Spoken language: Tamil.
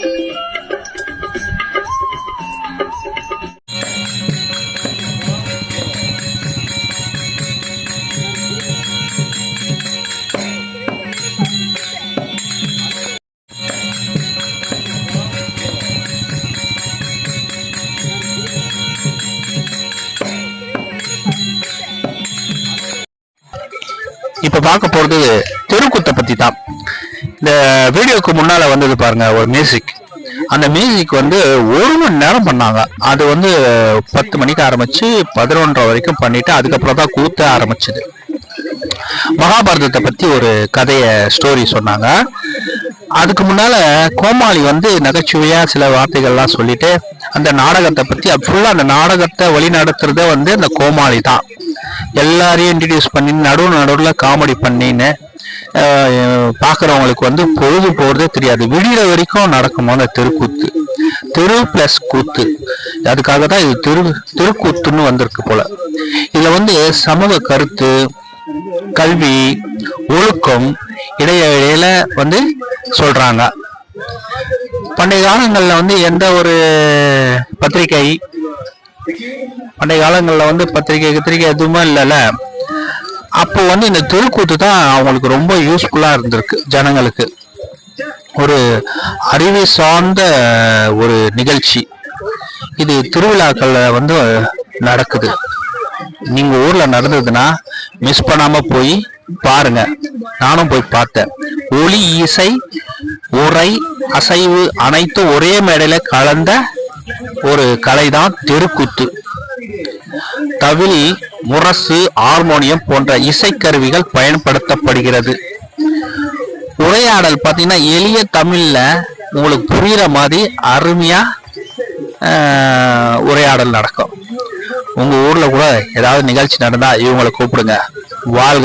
Thank you. இப்போ பார்க்க போகிறது தெருக்கூத்தை பற்றி தான் இந்த வீடியோக்கு முன்னால் வந்தது பாருங்க ஒரு மியூசிக் அந்த மியூசிக் வந்து ஒரு மணி நேரம் பண்ணாங்க. அது வந்து பத்து மணிக்கு ஆரம்பிச்சு பதினொன்றரை வரைக்கும் பண்ணிட்டு அதுக்கப்புறம் தான் கூத்த ஆரம்பிச்சது. மகாபாரதத்தை பற்றி ஒரு கதையை ஸ்டோரி சொன்னாங்க. அதுக்கு முன்னால கோமாளி வந்து நகைச்சுவையா சில வார்த்தைகள்லாம் சொல்லிட்டு அந்த நாடகத்தை பத்தி ஃபுல்லா அந்த நாடகத்தை வழி நடத்துறதே வந்து அந்த கோமாளி தான் எல்லாரையும் இன்ட்ரடியூஸ் பண்ணி நடுவு நடுவில் காமெடி பண்ணின்னு பார்க்குறவங்களுக்கு வந்து பொழுது போகிறதே தெரியாது. விடிகிற வரைக்கும் நடக்குமா அந்த தெருக்கூத்து. தெரு பிளஸ் கூத்து. அதுக்காக தான் இது தெரு தெருக்கூத்துன்னு வந்திருக்கு போல. இதில் வந்து சமூக கருத்து கல்வி ஒழுக்கம் இடைய இடையில வந்து சொல்றாங்க. பண்டைய காலங்களில் வந்து எந்த ஒரு பத்திரிகை பண்டைய காலங்களில் வந்து பத்திரிகை கத்திரிக்கை எதுவுமே இல்லைல்ல. அப்போ வந்து இந்த தெருக்கூத்து தான் அவங்களுக்கு ரொம்ப யூஸ்ஃபுல்லாக இருந்திருக்கு ஜனங்களுக்கு. ஒரு அறிவு சார்ந்த ஒரு நிகழ்ச்சி. இது திருவிழாக்களில் வந்து நடக்குது. நீங்க ஊர்ல நடந்ததுன்னா மிஸ் பண்ணாம போய் பாருங்க. நானும் போய் பார்த்தேன். ஒளி இசை உரை அசைவு அனைத்தும் ஒரே மேடையில கலந்த ஒரு கலைதான் தெருக்கூத்து. தவில் முரசு ஹார்மோனியம் போன்ற இசைக்கருவிகள் பயன்படுத்தப்படுகிறது. உரையாடல் பார்த்தீங்கன்னா எளிய தமிழ்ல உங்களுக்கு புரியுற மாதிரி அருமையா உரையாடல் நடக்கும். உங்க ஊர்ல கூட ஏதாவது நிகழ்ச்சி நடந்தா இவங்களை கூப்பிடுங்க. வாழ்க